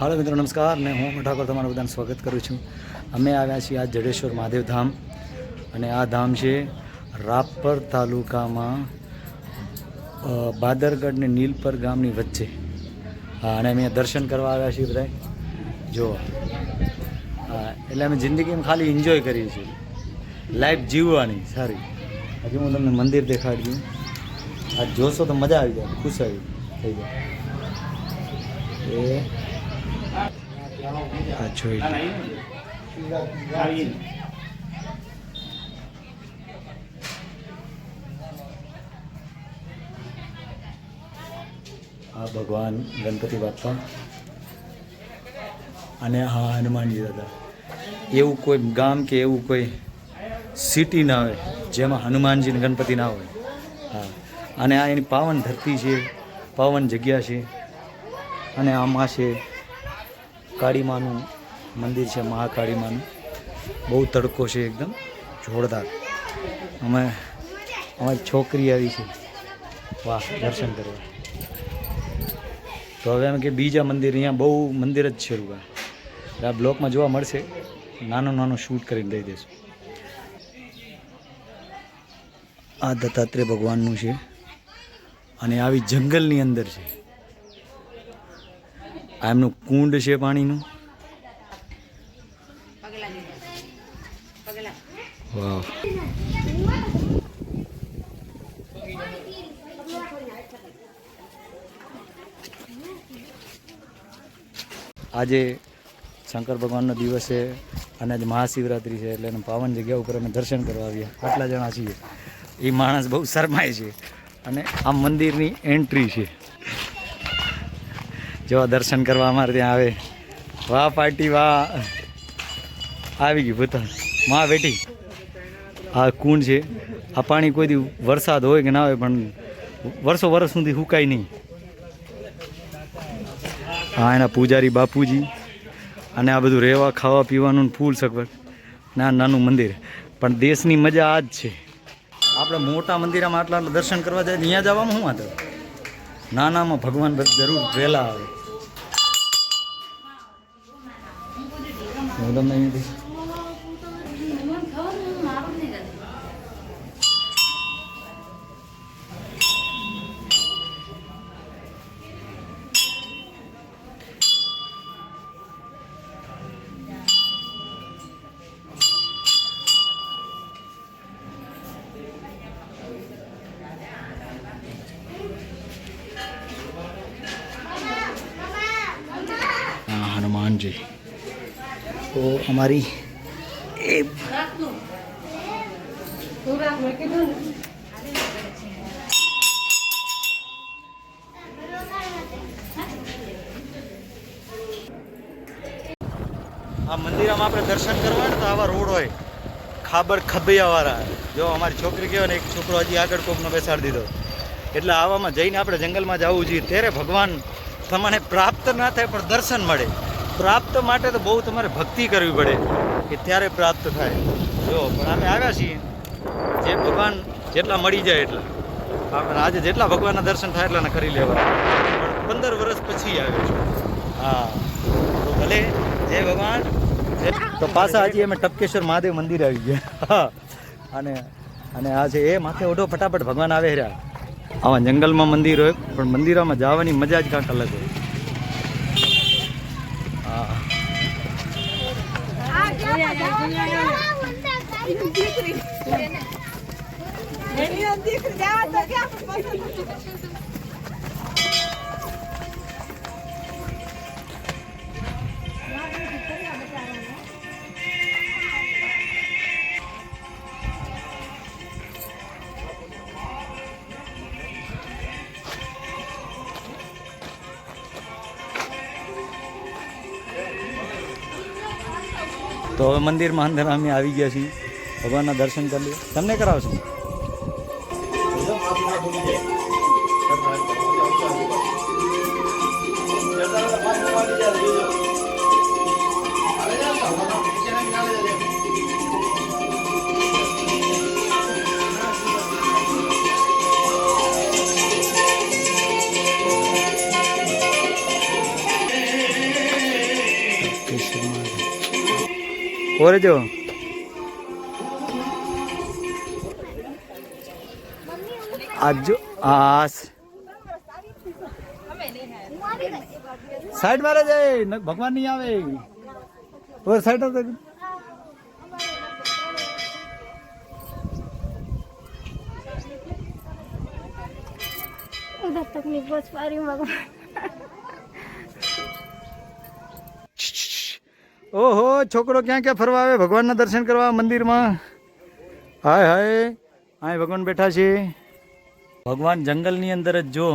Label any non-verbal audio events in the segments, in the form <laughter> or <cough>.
હાલો મિત્રો, નમસ્કાર. ને હું ઠાકોર તમારું બધાનું સ્વાગત કરું છું. અમે આવ્યા છીએ આ જડેશ્વર મહાદેવ ધામ અને આ ધામ છે રાપર તાલુકામાં બાદરગઢ ને નીલપર ગામની વચ્ચે. હા, અને અમે દર્શન કરવા આવ્યા છીએ બધા જો એટલે અમે જિંદગીમાં ખાલી એન્જોય કરીએ છીએ. લાઈફ જીવવાની, સારી. હજી હું તમને મંદિર દેખાડી દઉં. આ જોશો તો મજા આવી જાય, ખુશ આવી, થઈ જાય. એ આ જોઈ. આ ભગવાન ગણપતિ બાપ્પા અને હા હનુમાનજી દાદા. એવું કોઈ ગામ કે એવું કોઈ સિટી ના હોય, જેમાં હનુમાનજી ને ગણપતિ ના હોય. હા. અને આ એની પાવન ધરતી છે, પાવન જગ્યા છે, અને આમાં છે કાળીમાનું મંદિર છે, મહાકાળીમાનું. બહુ તડકો છે એકદમ, જોરદાર. અમે અમારી છોકરી આવી છે. વાહ, દર્શન કરવા. તો હવે એમ કે બીજા મંદિર, અહીંયા બહુ મંદિર જ છે રૂગા આ બ્લોકમાં જોવા મળશે. નાનું નાનું શૂટ કરીને દઈ દઈશું આ દત્તાત્રેય ભગવાનનું છે. અને આવી જંગલની અંદર છે. આ એમનું કુંડ છે પાણીનું. આજે શંકર ભગવાનનો દિવસ છે અને આજે મહાશિવરાત્રિ છે એટલે પાવન જગ્યા ઉપર અમે દર્શન કરવા આવ્યા. આટલા જણા છીએ. એ માણસ બહુ શરમાય છે. અને આ મંદિરની એન્ટ્રી છે. જો દર્શન કરવા અમારે ત્યાં આવે. વાહ, પાર્ટી, વાહ. આવી ગઈ ભૂતાનમાં બેટી. આ કુંડ છે. આ પાણી કોઈ દી વરસાદ હોય કે ના હોય, પણ વર્ષો વર્ષ સુધી સુકાય નહીં. હા એના પૂજારી બાપુજી અને આ બધું રહેવા, ખાવા, પીવાનું ફૂલ સગવડ. ને નાનું મંદિર. પણ દેશની મજા આ જ છે. આપણે મોટા મંદિરમાં આટલા દર્શન કરવા જાય, ત્યાં જવામાં શું વાંધો? નાનામાં ભગવાન જરૂર વહેલા આવે. હું તમને અહીંયાથી તો અમારી એ આ મંદિરમાં આપણે દર્શન કરવા તો આવા રોડ હોય. ખાબર ખબૈયાવાળા જો અમારી છોકરી કહેવાય ને, એક છોકરો હજી આગળ કોકનો બેસાડી દીધો. એટલે આવામાં જઈને આપણે જંગલમાં જવું જોઈએ. ત્યારે ભગવાન તમને પ્રાપ્ત ના થાય પણ દર્શન મળે. પ્રાપ્ત માટે તો બહુ તમારે ભક્તિ કરવી પડે કે ત્યારે પ્રાપ્ત થાય. જો, પણ અમે આવ્યા છીએ. જે ભગવાન જેટલા મળી જાય એટલા. આપણે આજે જેટલા ભગવાનના દર્શન થાય એટલાને કરી લેવા. પણ પંદર વર્ષ પછી આવ્યો છું. હા. તો ભલે. જય ભગવાન. તો પાછા હજી અમે ટપકેશ્વર મહાદેવ મંદિર આવી ગયા. હા. અને અને આ છે એ માથે ઓઢો ફટાફટ ભગવાન આવે રહ્યા. આવા જંગલમાં મંદિર હોય, પણ મંદિરોમાં જવાની મજા જ કાંક અલગ હોય. તો હવે મંદિરમાં અંદર અમે આવી ગયા છીએ. भगवान दर्शन कर लिए तमने करा से और जो આજ જો આસ સાઈડ મારે જાય ન- ભગવાન નહીં આવે ઓર સાઈડ આવતો उधर तक नहीं पहुंच पा रही हूँ भगवान ઓહો છોકરો ક્યાં ક્યાં ફરવા આવે ભગવાનના દર્શન કરવા મંદિરમાં હાય હાય હાય ભગવાન બેઠા છે ભગવાન જંગલની અંદર જ જો,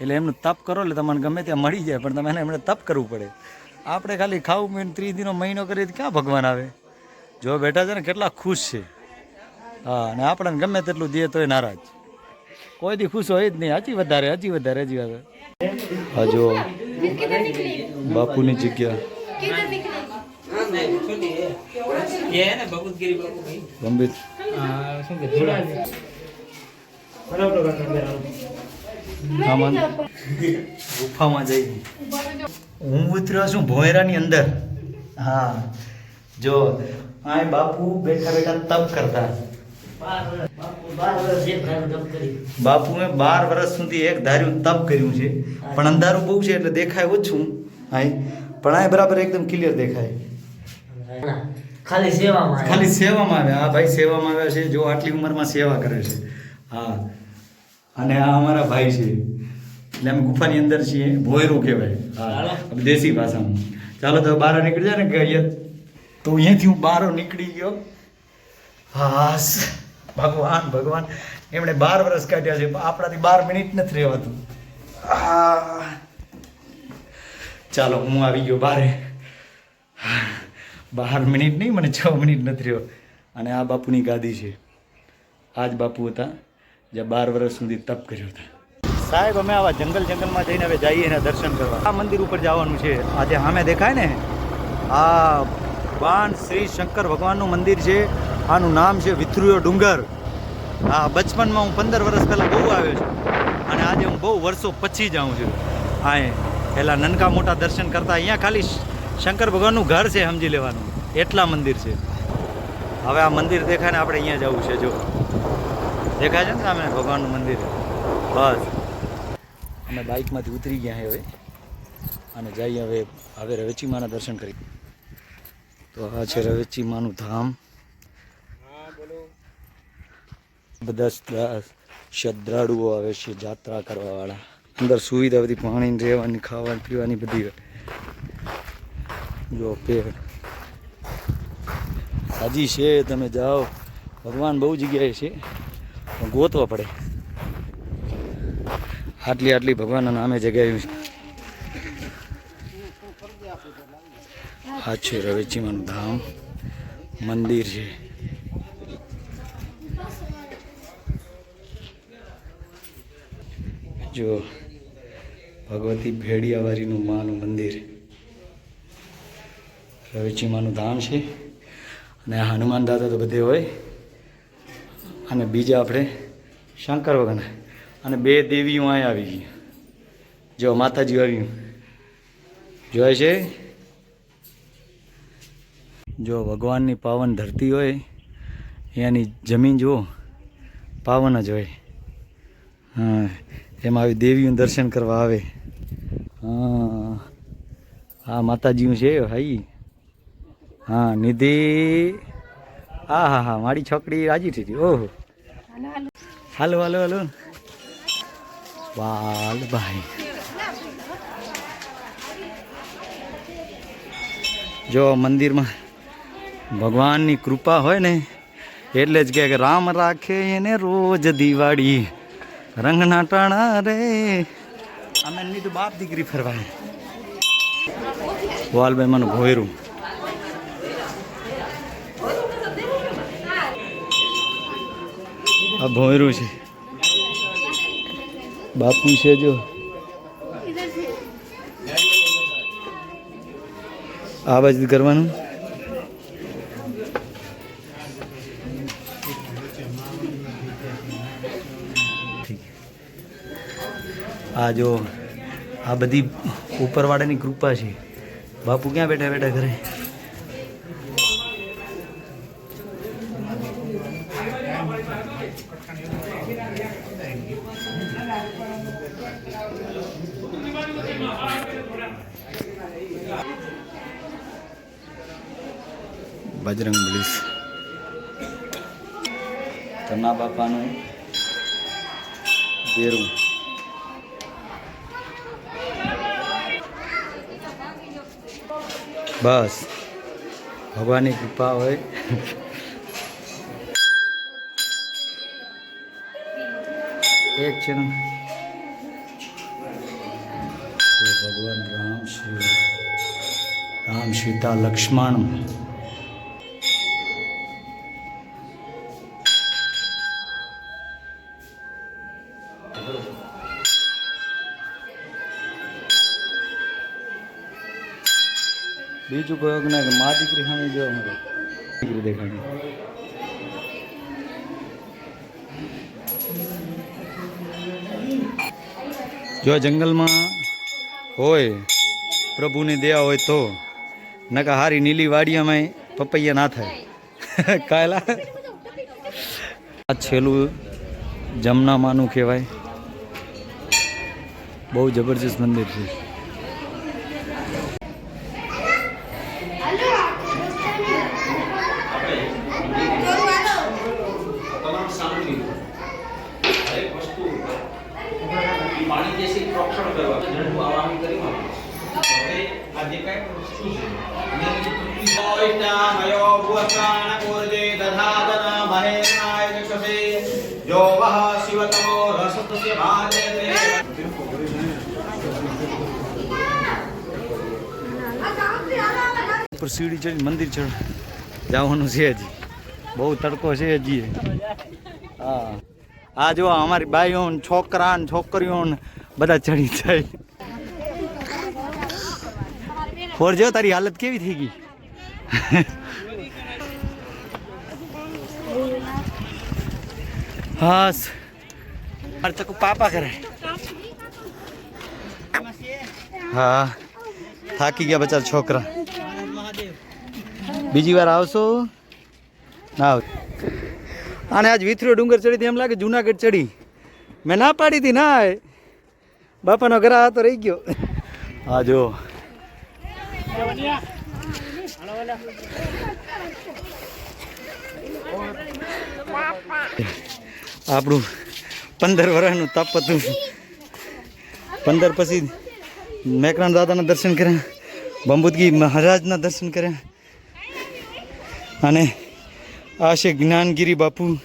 એટલે એમનું તપ કરો એટલે તમને ગમે ત્યાં મળી જાય, પણ તમે એને એમણે તપ કરવું પડે. આપણે ખાલી ખાવું પીને ત્રીસ દિનો મહિનો કરીએ ક્યાં ભગવાન આવે? જો બેઠા છે ને કેટલા ખુશ છે. હા, અને આપણને ગમે તેટલું દે તોય નારાજ. કોઈ દી ખુશ હોય જ નહીં. હજી વધારે હજી વધારે હજી વધારે. હજુ બાપુની જગ્યા. ગંભીર. શું ગુફામાં <laughs> જઈ હું ઉતર્યો છું ભોયરાની અંદર. હા જો આ બાપુ બેઠા બેઠા તપ કરતા. બાપુ મેં બાર વર્ષ સુધી એક ધાર્યું તપ કર્યું છે. પણ અંધારું બહુ છે એટલે દેખાય ઓછું. હાય. પણ આ બરાબર એકદમ ક્લિયર દેખાય. ખાલી સેવામાં ખાલી સેવામાં આવ્યા. આ ભાઈ સેવામાં આવ્યા છે. જો આટલી ઉંમરમાં સેવા કરે છે. હા. અને આ અમારા ભાઈ છે. એટલે અમે ગુફાની અંદર છીએ. ભોયરું કહેવાય. હા. દેશી ભાષામાં. ચાલો તો બહાર નીકળી જાય ને કે અહીંયા તો અહીંયાથી હું બહાર નીકળી ગયો. હાસ. ભગવાન ભગવાન. એમણે બાર વર્ષ કાઢ્યા છે. આપણાથી બાર મિનિટ નથી રહેવાતું. ચાલો હું આવી ગયો બારે. બાર મિનિટ નહીં મને છ મિનિટ નથી રહ્યો. અને આ બાપુની ગાદી છે. આ જ બાપુ હતા. જે બાર વર્ષ સુધી તપ કર્યો હતા. સાહેબ, અમે આવા જંગલ જંગલમાં જઈને હવે જઈએ એના દર્શન કરવા. આ મંદિર ઉપર જવાનું છે. આજે સામે દેખાય ને? આ ભગવાન શ્રી શંકર ભગવાનનું મંદિર છે. આનું નામ છે વિથ્રુયો ડુંગર. હા બચપનમાં હું પંદર વર્ષ પહેલાં બહુ આવ્યો છું. અને આજે હું બહુ વર્ષો પછી જાઉં છું. હા પહેલાં નનકા મોટા દર્શન કરતા અહીંયા ખાલી શંકર ભગવાનનું ઘર છે સમજી લેવાનું. એટલા મંદિર છે. હવે આ મંદિર દેખાય ને આપણે અહીંયા જવું છે, જો. દેખાય છે ને સામે ભગવાનનું મંદિર? બસ. અમે બાઇકમાંથી ઉતરી ગયા હવે. અને જઈએ હવે હવે રવેચીમાના દર્શન કરી. તો આ છે રવેચીમાનું ધામ. બધા શ્રદ્ધાળુઓ આવે છે જાત્રા કરવાવાળા. અંદર સુવિધા બધી પાણી રહેવાની, ખાવાની, પીવાની બધી જો પેડ હજી છે, તમે જાઓ. ભગવાન બહુ જગ્યાએ છે. ગોતવા પડે. આટલી આટલી ભગવાનના નામે જગ્યા આ છે, રવેચીમાનું ધામ, મંદિર છે. જો ભગવતી ભેડિયાવારીનું માનું મંદિર, રવેચીમાનું ધામ છે, અને હનુમાન દાદા તો બધે હોય. અને બીજા આપણે શંકર ભગવાન અને બે દેવીઓ અહીંયા આવી ગઈ. જો માતાજી આવ્યું જોય છે? જો ભગવાનની પાવન ધરતી હોય, એની જમીન જુઓ, પાવન જ હોય. હા, એમાં આવી દેવીનું દર્શન કરવા આવે. હા હા માતાજીનું છે ભાઈ હા, નિધિ. હા હા હા, મારી છોકરી રાજી થઈ હતી ઓહો. હાલો હાલો હાલો. વાલભાઈ જો મંદિરમાં ભગવાનની કૃપા હોય ને, એટલે જ કે રામ રાખે એને રોજ દિવાળી. રંગના ટાણા રે. અમે તો બાપ દીકરી ફરવા વાલભાઈ મને ભોયરું. આ ભોંયરું છે. બાપુ છે જો. આ બાજુ કરવાનું? આ જો, આ બધી ઉપરવાળાની કૃપા છે. બાપુ ક્યાં બેઠા બેઠા ઘરે? બજરંગ બલીસ. તના બાપાનું ઘેરું. બસ. ભગવાનની કૃપા હોય. એક છે ભગવાન રામ શ્રી રામ સીતા લક્ષ્મણ. બીજું કોઈ ના કે મા દીકરી સામે જોવા મળે. દીકરી દેખાડી. જો જંગલમાં હોય, પ્રભુની દયા હોય તો નકા હારી નીલી વાડિયામાં પપૈયા ના થાય. <laughs> કાયલા. આ છેલ્લું જમનામાનું કહેવાય. બહુ જબરજસ્ત મંદિર છે તમામ સામગ્રી દરેક વસ્તુ પાણી જે છે એ પ્રોક્ષણ કરવા જળનું આવાહન કરી હવે આ જે કાંઈ વસ્તુ છે એને લીધે પૃથ્વી વૈષ્ણમયો ભુવસ્ત્રાણ પૂર્જે દધાદન મહેરણાય ચક્ષસે જો વહ શિવતમો રસતસ્ય ભાજતે ઉપર સીડી ચડી મંદિર ચડ. જવાનું છે હજી. બહુ તડકો છે હજી. હા. આ જો અમારી બાઈઓ છોકરા ને છોકરીઓ બધા ચડી જાય. ફોર જો, તારી હાલત કેવી થઈ ગઈ? હા મારે ચકુ પાપા કરે. હા. થાકી ગયા બચાર છોકરા. બીજી વાર આવશો? આવ અને આજ વિથરો ડુંગર ચડી એમ લાગે જુનાગઢ ચડી. મેં ના પાડી હતી ના બાપાનો ઘરા તો રહી ગયો. હા જો. આપણું પંદર વર્ષનું તપ હતું. પંદર પછી મેકરાણ દાદાના દર્શન કર્યા બંબુદગી મહારાજના દર્શન કર્યા. અને આ છે જ્ઞાનગીરી બાપુ.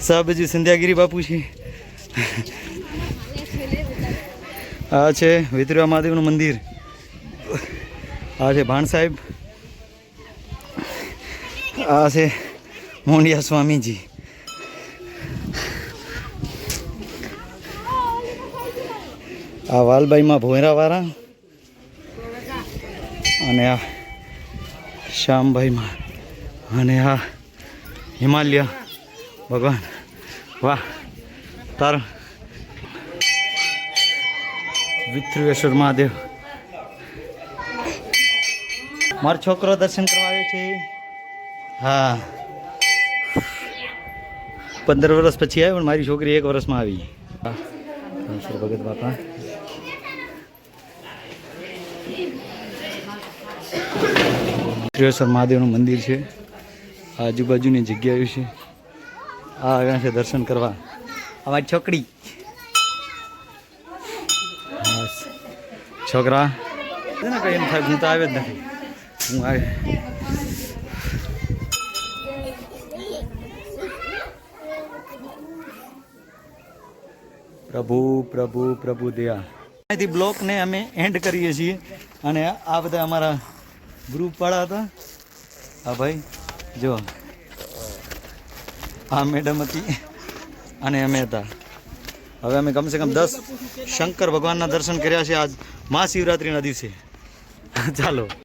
સાબજી સંધ્યાગીરી બાપુ છે. આ છે વિતરવા મહાદેવનું મંદિર. આ છે ભાણ સાહેબ. આ છે મોંડિયા સ્વામીજી. આ વાલબાઈમાં ભોયરાવાળા. અને આ શ્યામભાઈમાં. અને આ હિમાલય. ભગવાન. વાહ. તાર. વિથ્રવેશ્વર મહાદેવ. મારો છોકરો દર્શન કરવા આવ્યો છે. હા. પંદર વર્ષ પછી આવ્યો પણ મારી છોકરી એક વર્ષમાં આવી. ભગત બાપા ત્રિવેશ્વર મહાદેવનું મંદિર છે. આજુબાજુની જગ્યાઓ છે. આ આવ્યા છે દર્શન કરવા. અમારી છોકરી. છોકરા. ને કઈ એમ થાય હું તો આવે જ નથી. હું આવે. પ્રભુ પ્રભુ પ્રભુ દયા. અહીંથી બ્લોકને અમે એન્ડ કરીએ છીએ. અને આ બધા અમારા ગ્રુપવાળા હતા? હા ભાઈ, જો. આ મેડમ હતી અને અમે હતા. હવે અમે કમસે કમ દસ શંકર ભગવાનના દર્શન કર્યા છે આજ મહાશિવરાત્રિના દિવસે. ચાલો.